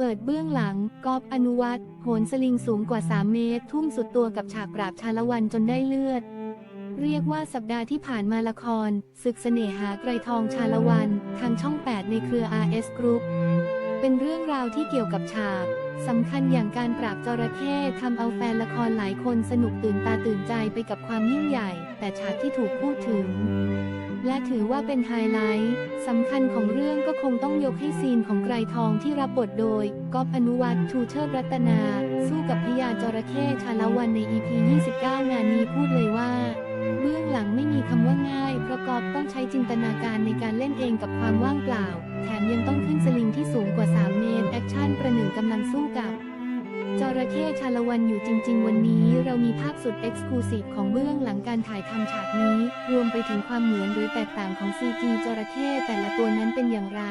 เปิดเบื้องหลังกอบอนุวัตโหนสลิงสูงกว่า 3 เมตร ทุ่มสุดตัวกับฉากปราบชาละวันจนได้เลือด เรียกว่าสัปดาห์ที่ผ่านมาละคร ศึกเสน่หาไกรทองชาละวัน ทางช่อง 8 ในเครือ RS Group เป็นเรื่องราวที่เกี่ยวกับฉากสำคัญอย่างการปราบจระเข้ทำเอาแฟนละครหลายคนสนุกตื่นตาตื่นใจไปกับความยิ่งใหญ่ แต่ฉากที่ถูกพูดถึง และถือว่าเป็นไฮไลท์สำคัญของเรื่องก็คงต้องยกให้ซีนของไกรทองที่รับบทโดยก๊อฟอนุวัฒน์ชูเชิดรัตนา สู้กับพญาจระเข้ชาละวันใน EP 29 งานนี้พูดเลยว่า เบื้องหลังไม่มีคำว่าง่ายเพราะกอบต้องใช้จินตนาการในการเล่นเองกับความว่างเปล่า แถมยังต้องขึ้นสลิงที่สูงกว่า 3 เมตร แอคชั่นประหนึ่งกำลังสู้กับ จระเข้ชาละวันอยู่จริง ๆ วันนี้เรามีภาพสุดเอ็กซ์คลูซีฟของเบื้องหลังการถ่ายทำฉากนี้ รวมไปถึงความเหมือนหรือแตกต่างของ CG จระเข้แต่ละตัวนั้นเป็นอย่างไร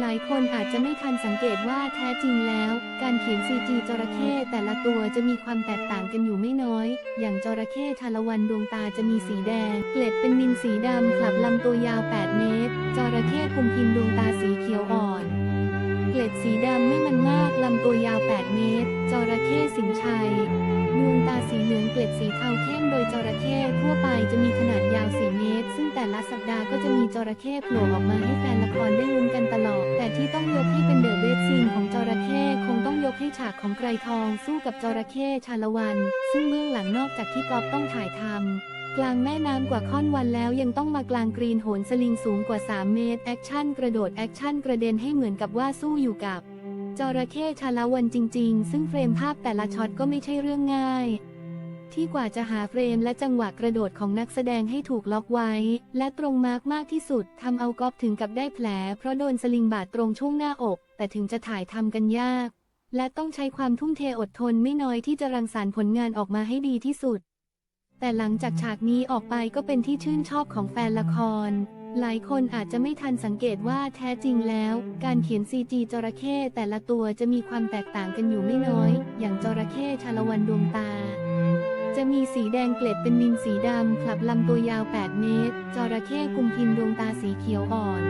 หลายคนอาจจะไม่ทันสังเกตว่าแท้จริงแล้ว การเขียน CG จระเข้แต่ละตัวจะมีความแตกต่างกันอยู่ไม่น้อย อย่างจระเข้ชาละวันดวงตาจะมีสีแดง เกล็ดเป็นนินสีดำคลับลำตัวยาว 8 เมตรจระเข้คุมพิมพ์ดวงตาสีเขียวอ่อน เกล็ดสีดำไม่มันมากลำตัวยาว 8 เมตร จระเข้สิงชัย ดวงตาสีเหลืองเกล็ดสีเทาเข้มโดยจระเข้ทั่วไปจะมีขนาดยาว 4 เมตร ซึ่งแต่ละสัปดาห์ก็จะมีจระเข้โผล่ออกมาให้แฟนละครได้ลุ้นกันตลอด แต่ที่ต้องยกให้เป็นเดอะเบสซีนของจระเข้คงต้องยกให้ฉากของไกรทองสู้กับจระเข้ชาละวัน ซึ่งเบื้องหลังนอกจากที่กอบต้องถ่ายทำ กลางแม่น้ำกว่าค่อนวันแล้วยังต้องมากลางกรีนโหนสลิงสูงกว่า 3 เมตร แอคชั่นกระโดดแอคชั่นกระเด็นให้เหมือนกับว่าสู้อยู่กับ จระเข้ชาละวันจริง ๆ ซึ่งเฟรมภาพแต่ละช็อตก็ไม่ใช่เรื่องง่าย ที่กว่าจะหาเฟรมและจังหวะกระโดดของนักแสดงให้ถูกล็อกไว้ และตรงมากมากที่สุดทำเอากอฟถึงกับได้แผล เพราะโดนสลิงบาดตรงช่วงหน้าอก แต่ถึงจะถ่ายทำกันยาก และต้องใช้ความทุ่มเทอดทนไม่น้อยที่จะรังสรรค์ผลงานออกมาให้ดีที่สุด แต่หลังจากฉากนี้ออกไปก็เป็นที่ชื่นชอบของแฟนละคร หลายคนอาจจะไม่ทันสังเกตว่าแท้จริงแล้ว การเขียน CG จระเข้แต่ละตัวจะมีความแตกต่างกันอยู่ไม่น้อย อย่างจระเข้ชาละวันดวงตา จะมีสีแดงเกล็ดเป็นนินสีดำคลับลำตัวยาว 8 เมตร จระเข้กุมพิมดวงตาสีเขียวอ่อน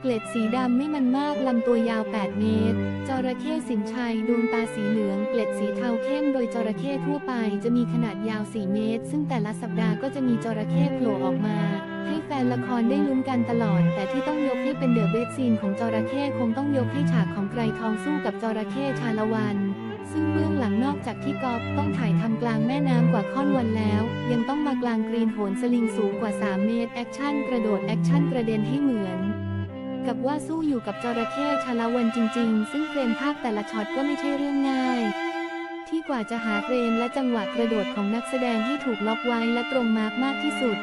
เกล็ดสีดำไม่มันมากลำตัวยาว 8 เมตร จระเข้สินชัยดวงตาสีเหลือง เกล็ดสีเทาเโดยจระเข้ทั่วไปจะมีขนาดยาว 4 เมตร ซึ่งแต่ละสัปดาห์ก็จะมีจระเข้โผล่ออกมา ให้แฟนละครได้ลุ้นกันตลอด แต่ที่ต้องยกให้เป็นเดอะเบสซีนของจระเข้คงต้องยกให้ฉากของไกรทองสู้กับจระเข้ชาละวัน ซึ่งเบื้องหลังนอกจากที่กอฟต้องถ่ายทำกลางแม่น้ำกว่าค่อนวันแล้ว ยังต้องมากลางกรีนโหนสลิงสูงกว่า 3 เมตรแอคชั่นกระโดดแอคชั่นกระเด็นให้เหมือนกับว่าสู้อยู่กับจระเข้ชาละวันจริง ๆ ซึ่งเฟรมภาพแต่ละช็อตก็ไม่ใช่เรื่องง่าย กว่าจะหาเฟรมและจังหวะกระโดดของนักแสดงให้ถูกล็อกไว้และตรงมาร์กมากที่สุด